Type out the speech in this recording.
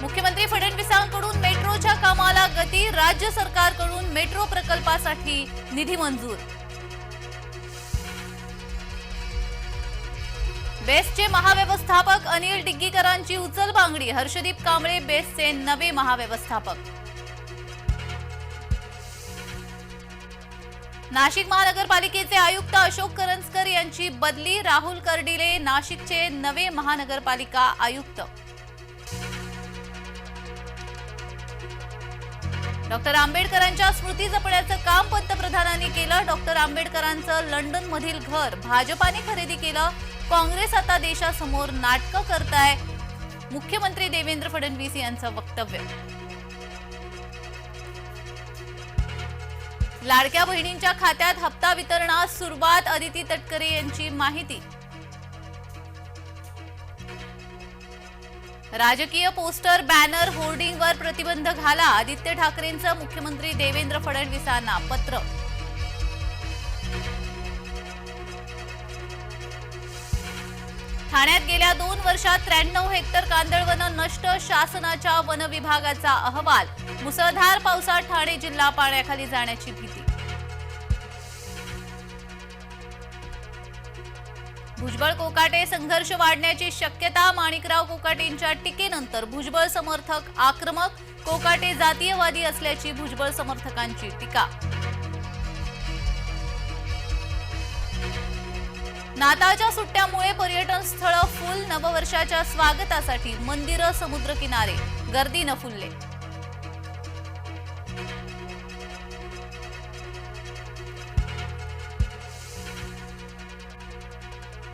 मुख्यमंत्री फडणवीसांकडून मेट्रोच्या कामाला गती राज्य सरकारकडून मेट्रो प्रकल्पासाठी निधी मंजूर. बेस्टचे महाव्यवस्थापक अनिल डिग्गीकरांची उचल बांगडी हर्षदीप कांबळे बेस्टचे नवे महाव्यवस्थापक. नाशिक महानगरपालिकेचे आयुक्त अशोक करंजकर यांची बदली राहुल कर्डिले नाशिकचे नवे महानगरपालिका आयुक्त. डॉक्टर आंबेडकरांच्या स्मृती जपण्याचं काम पंतप्रधानांनी केलं. डॉक्टर आंबेडकरांचं लंडनमधील घर भाजपाने खरेदी केलं. काँग्रेस आता देशासमोर नाटकं करताय. मुख्यमंत्री देवेंद्र फडणवीस यांचं वक्तव्य. लाडक्या बहिणींच्या खात्यात हप्ता वितरणास सुरुवात अदिती तटकरे यांची माहिती राजकीय पोस्टर बॅनर होर्डिंगवर प्रतिबंध घाला. आदित्य ठाकरेंचं मुख्यमंत्री देवेंद्र फडणवीसांना पत्र. ठाण्यात गेल्या दोन वर्षात त्र्याण्णव हेक्टर कांदळवनं नष्ट शासनाच्या वन विभागाचा अहवाल. मुसळधार पावसात ठाणे जिल्हा पाण्याखाली जाण्याची भीती. भुजबळ कोकाटे संघर्ष वाढण्याची शक्यता माणिकराव कोकाटेंच्या टीकेनंतर भुजबळ समर्थक आक्रमक कोकाटे जातीयवादी असल्याची भुजबळ समर्थकांची टीका. नाताळच्या सुट्ट्यामुळे पर्यटन स्थळं फुल नववर्षाच्या स्वागतासाठी मंदिरं समुद्रकिनारे गर्दीनं फुलले.